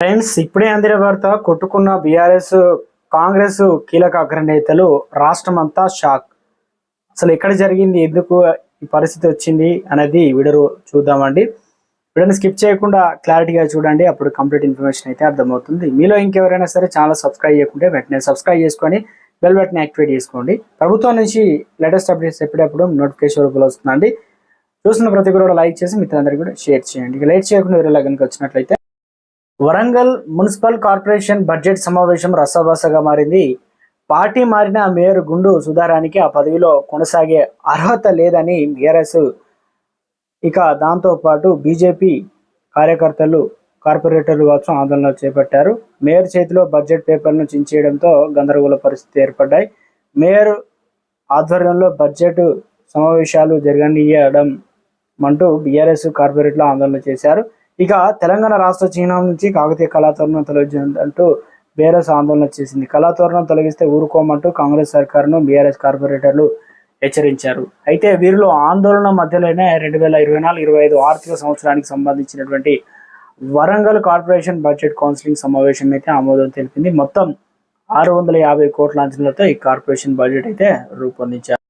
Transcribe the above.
Friends ఇప్పుడే అందిన వార్త కొట్టుకున్న బీఆర్ఎస్ కాంగ్రెస్ కీలక అగ్రనేతలు రాష్ట్రం అంతా షాక్. అసలు ఎక్కడ జరిగింది ఎందుకు ఈ పరిస్థితి వచ్చింది అనేది వీడియో చూద్దామండి. వీడియోని స్కిప్ చేయకుండా క్లారిటీగా చూడండి అప్పుడు కంప్లీట్ ఇన్ఫర్మేషన్ అయితే అర్థమవుతుంది. మీలో ఇంకెవరైనా సరే ఛానల్ సబ్స్క్రైబ్ చేయకుంటే వెంటనే సబ్స్క్రైబ్ చేసుకొని బెల్ బటన్ యాక్టివేట్ చేసుకోండి. ప్రభుత్వం నుంచి లేటెస్ట్ అప్డేట్స్ ఎప్పుడప్పుడు నోటిఫికేషన్ రూపంలో వస్తుందండి. చూస్తున్న ప్రతి కూడా లైక్ చేసి మిత్రులందరికీ కూడా షేర్ చేయండి. ఇక లేట్ చేయకుండా వీడియోలో కనుక వచ్చినట్లయితే వరంగల్ మున్సిపల్ కార్పొరేషన్ బడ్జెట్ సమావేశం రసభసగా మారింది. పార్టీ మారిన మేయర్ గుండు సుధారానికి ఆ పదవిలో కొనసాగే అర్హత లేదని బీఆర్ఎస్ ఇక దాంతో పాటు బీజేపీ కార్యకర్తలు కార్పొరేటర్లు కావచ్చు ఆందోళన చేపట్టారు. మేయర్ చేతిలో బడ్జెట్ పేపర్ను చించేయడంతో గందరగోళ పరిస్థితి ఏర్పడ్డాయి. మేయర్ ఆధ్వర్యంలో బడ్జెట్ సమావేశాలు జరగనీయడం అంటూ బీఆర్ఎస్ కార్పొరేట్లు ఆందోళన చేశారు. ఇక తెలంగాణ రాష్ట్ర చిహ్నం నుంచి కాకతీయ కళాతోరణం తొలగించాలంటూ బీఆర్ఎస్ ఆందోళన చేసింది. కళాతోరణం తొలగిస్తే ఊరుకోమంటూ కాంగ్రెస్ సర్కారును బీఆర్ఎస్ కార్పొరేటర్లు హెచ్చరించారు. అయితే వీరిలో ఆందోళన మధ్యలోనే రెండు వేల ఇరవై నాలుగు ఇరవై ఐదు ఆర్థిక సంవత్సరానికి సంబంధించినటువంటి వరంగల్ కార్పొరేషన్ బడ్జెట్ కౌన్సిలింగ్ సమావేశం అయితే ఆమోదం తెలిపింది. మొత్తం ఆరు వందల యాభై కోట్ల అంచనాలతో ఈ కార్పొరేషన్ బడ్జెట్ అయితే రూపొందించారు.